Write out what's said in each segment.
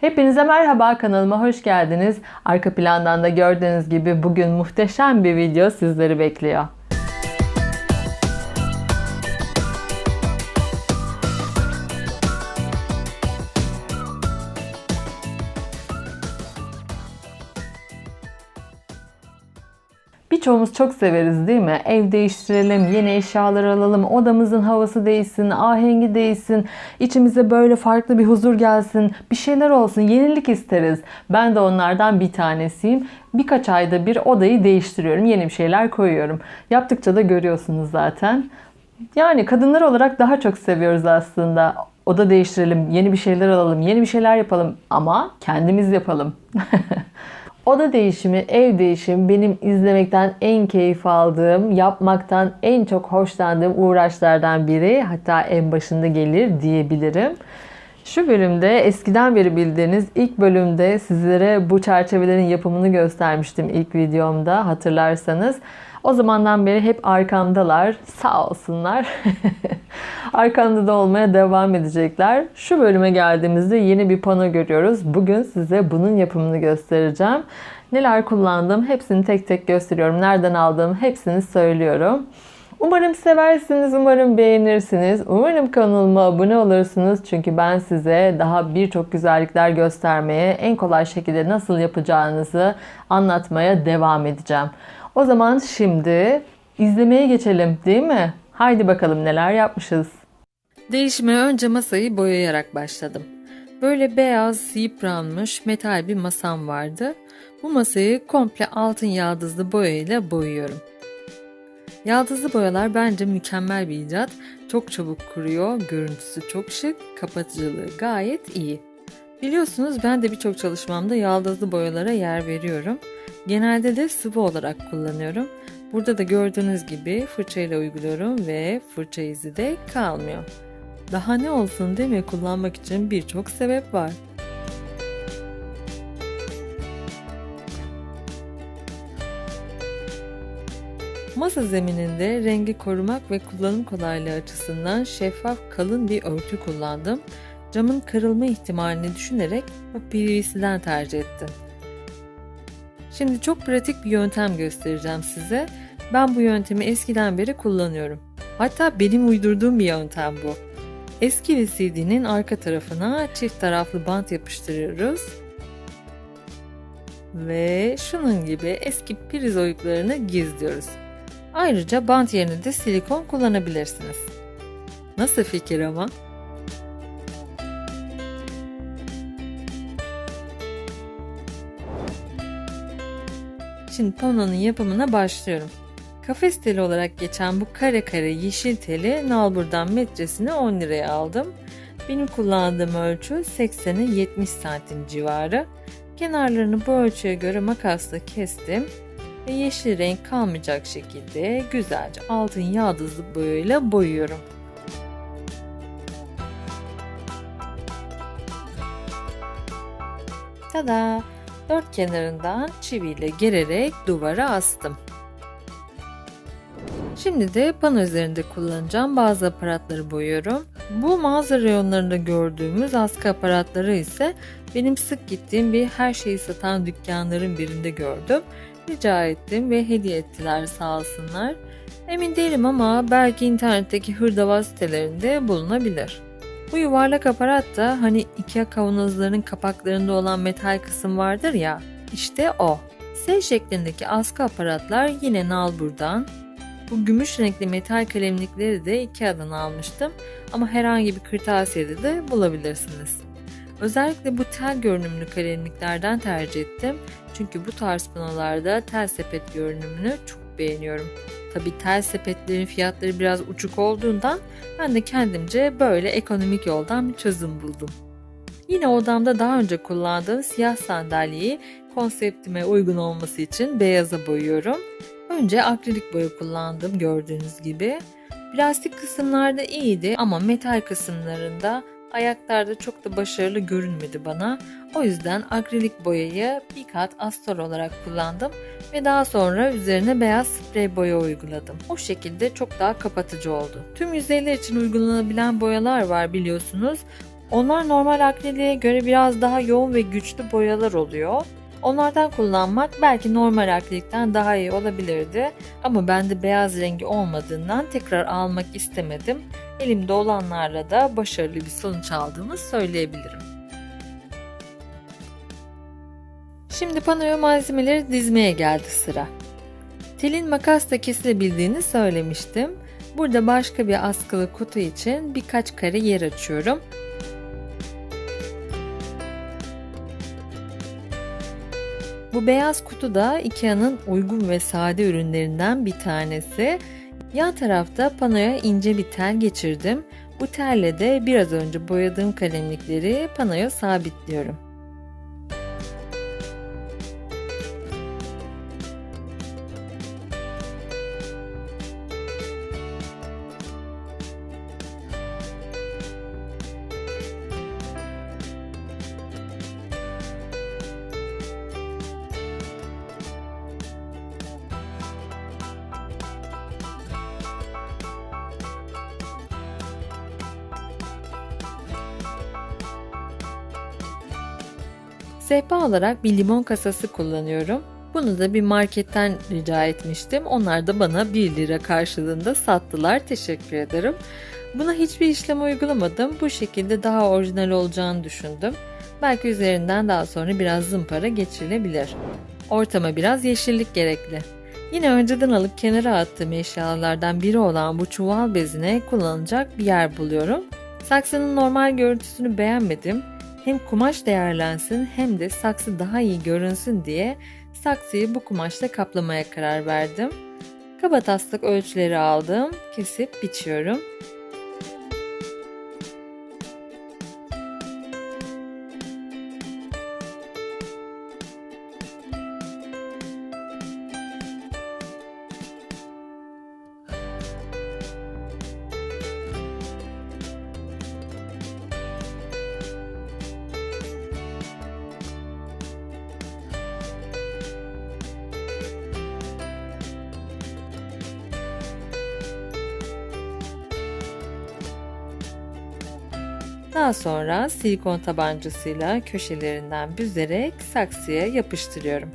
Hepinize merhaba kanalıma hoş geldiniz. Arka plandan da gördüğünüz gibi bugün muhteşem bir video sizleri bekliyor. Birçoğumuz çok severiz değil mi? Ev değiştirelim, yeni eşyalar alalım, odamızın havası değişsin, ahengi değişsin, içimize böyle farklı bir huzur gelsin, bir şeyler olsun, yenilik isteriz. Ben de onlardan bir tanesiyim. Birkaç ayda bir odayı değiştiriyorum, yeni bir şeyler koyuyorum. Yaptıkça da görüyorsunuz zaten. Yani kadınlar olarak daha çok seviyoruz aslında. Oda değiştirelim, yeni bir şeyler alalım, yeni bir şeyler yapalım ama kendimiz yapalım. Oda değişimi, ev değişimi benim izlemekten en keyif aldığım, yapmaktan en çok hoşlandığım uğraşlardan biri. Hatta en başında gelir diyebilirim. Şu bölümde eskiden beri bildiğiniz ilk bölümde sizlere bu çerçevelerin yapımını göstermiştim ilk videomda hatırlarsanız. O zamandan beri hep arkamdalar. Sağ olsunlar. Arkamda da olmaya devam edecekler. Şu bölüme geldiğimizde yeni bir pano görüyoruz. Bugün size bunun yapımını göstereceğim. Neler kullandım hepsini tek tek gösteriyorum. Nereden aldığım hepsini söylüyorum. Umarım seversiniz, umarım beğenirsiniz. Umarım kanalıma abone olursunuz. Çünkü ben size daha birçok güzellikler göstermeye, en kolay şekilde nasıl yapacağınızı anlatmaya devam edeceğim. O zaman şimdi izlemeye geçelim değil mi? Haydi bakalım neler yapmışız. Değişime önce masayı boyayarak başladım. Böyle beyaz, yıpranmış metal bir masam vardı. Bu masayı komple altın yaldızlı boyayla boyuyorum. Yaldızlı boyalar bence mükemmel bir icat. Çok çabuk kuruyor, görüntüsü çok şık, kapatıcılığı gayet iyi. Biliyorsunuz ben de birçok çalışmamda yaldızlı boyalara yer veriyorum. Genelde de sıvı olarak kullanıyorum. Burada da gördüğünüz gibi fırçayla uyguluyorum ve fırça izi de kalmıyor. Daha ne olsun değil mi? Kullanmak için birçok sebep var. Masa zemininde rengi korumak ve kullanım kolaylığı açısından şeffaf kalın bir örtü kullandım. Camın kırılma ihtimalini düşünerek PVC'den tercih ettim. Şimdi çok pratik bir yöntem göstereceğim size. Ben bu yöntemi eskiden beri kullanıyorum. Hatta benim uydurduğum bir yöntem bu. Eski bir CD'nin arka tarafına çift taraflı bant yapıştırıyoruz. Ve şunun gibi eski priz oyuklarını gizliyoruz. Ayrıca bant yerine de silikon kullanabilirsiniz. Nasıl fikir ama? Şimdi panonun yapımına başlıyorum. Kafes teli olarak geçen bu kare kare yeşil teli nalburdan metresini 10 liraya aldım. Benim kullandığım ölçü 80'e 70 santim civarı. Kenarlarını bu ölçüye göre makasla kestim ve yeşil renk kalmayacak şekilde güzelce altın yaldızlı boyayla boyuyorum. Tada! Dört kenarından çiviyle gererek duvara astım. Şimdi de pano üzerinde kullanacağım bazı aparatları boyuyorum. Bu mağaza reyonlarında gördüğümüz askı aparatları ise benim sık gittiğim bir her şeyi satan dükkanların birinde gördüm. Rica ettim ve hediye ettiler sağ olsunlar. Emin değilim ama belki internetteki hırdavat sitelerinde bulunabilir. Bu yuvarlak aparat da hani Ikea kavanozlarının kapaklarında olan metal kısım vardır ya, işte o. S şeklindeki askı aparatlar yine nalburdan. Bu gümüş renkli metal kalemlikleri de Ikea'dan almıştım ama herhangi bir kırtasiyede de bulabilirsiniz. Özellikle bu tel görünümlü kalemliklerden tercih ettim. Çünkü bu tarz panolarda tel sepet görünümünü çok beğeniyorum. Tabi tel sepetlerin fiyatları biraz uçuk olduğundan ben de kendimce böyle ekonomik yoldan bir çözüm buldum. Yine odamda daha önce kullandığım siyah sandalyeyi konseptime uygun olması için beyaza boyuyorum. Önce akrilik boya kullandım gördüğünüz gibi. Plastik kısımlarda iyiydi ama metal kısımlarında ayaklarda çok da başarılı görünmedi bana. O yüzden akrilik boyayı bir kat astar olarak kullandım ve daha sonra üzerine beyaz sprey boya uyguladım. O şekilde çok daha kapatıcı oldu. Tüm yüzeyler için uygulanabilen boyalar var biliyorsunuz. Onlar normal akriliğe göre biraz daha yoğun ve güçlü boyalar oluyor. Onlardan kullanmak belki normal akrilikten daha iyi olabilirdi ama bende beyaz rengi olmadığından tekrar almak istemedim. Elimde olanlarla da başarılı bir sonuç aldığımı söyleyebilirim. Şimdi panoya malzemeleri dizmeye geldi sıra. Telin makasla kesilebildiğini söylemiştim. Burada başka bir askılı kutu için birkaç kare yer açıyorum. Bu beyaz kutu da Ikea'nın uygun ve sade ürünlerinden bir tanesi. Yan tarafta panoya ince bir tel geçirdim. Bu telle de biraz önce boyadığım kalemlikleri panoya sabitliyorum. Sehpa olarak bir limon kasası kullanıyorum. Bunu da bir marketten rica etmiştim. Onlar da bana 1 lira karşılığında sattılar. Teşekkür ederim. Buna hiçbir işlem uygulamadım. Bu şekilde daha orijinal olacağını düşündüm. Belki üzerinden daha sonra biraz zımpara geçirilebilir. Ortama biraz yeşillik gerekli. Yine önceden alıp kenara attığım eşyalardan biri olan bu çuval bezine kullanılacak bir yer buluyorum. Saksının normal görüntüsünü beğenmedim hem kumaş değerlensin hem de saksı daha iyi görünsün diye saksıyı bu kumaşla kaplamaya karar verdim. Kaba taslak ölçüleri aldım, kesip biçiyorum. Daha sonra silikon tabancasıyla köşelerinden büzerek saksıya yapıştırıyorum.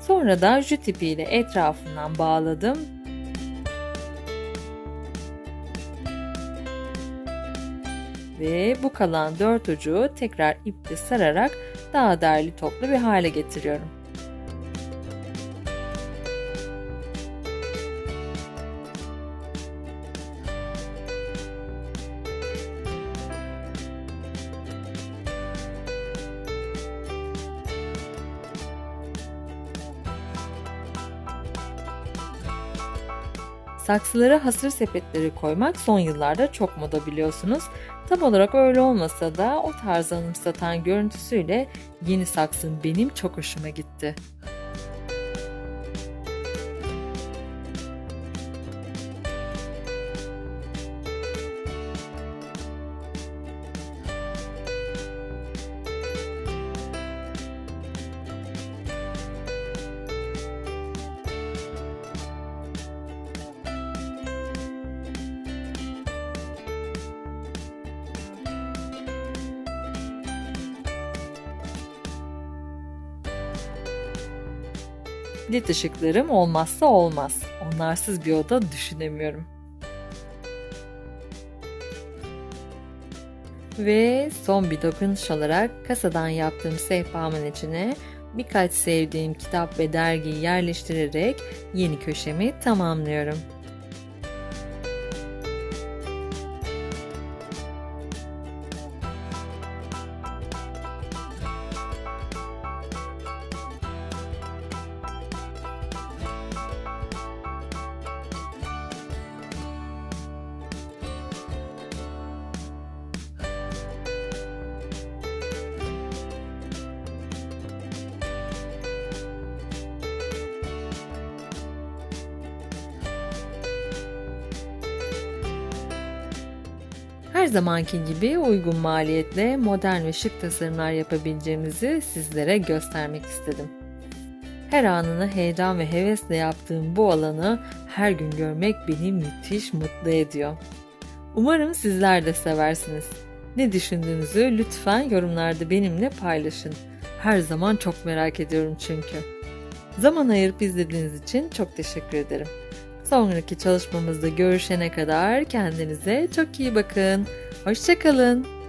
Sonra da jüt ipiyle etrafından bağladım. Ve bu kalan dört ucu tekrar iple sararak daha derli toplu bir hale getiriyorum. Saksılara hasır sepetleri koymak son yıllarda çok moda biliyorsunuz. Tam olarak öyle olmasa da o tarzı anımsatan görüntüsüyle yeni saksım benim çok hoşuma gitti. Led ışıklarım olmazsa olmaz. Onlarsız bir oda düşünemiyorum. Ve son bir dokunuş olarak kasadan yaptığım sehpamın içine birkaç sevdiğim kitap ve dergiyi yerleştirerek yeni köşemi tamamlıyorum. Her zamanki gibi uygun maliyetle modern ve şık tasarımlar yapabileceğimizi sizlere göstermek istedim. Her anını heyecan ve hevesle yaptığım bu alanı her gün görmek beni müthiş mutlu ediyor. Umarım sizler de seversiniz. Ne düşündüğünüzü lütfen yorumlarda benimle paylaşın. Her zaman çok merak ediyorum çünkü. Zaman ayırıp izlediğiniz için çok teşekkür ederim. Sonraki çalışmamızda görüşene kadar kendinize çok iyi bakın. Hoşçakalın.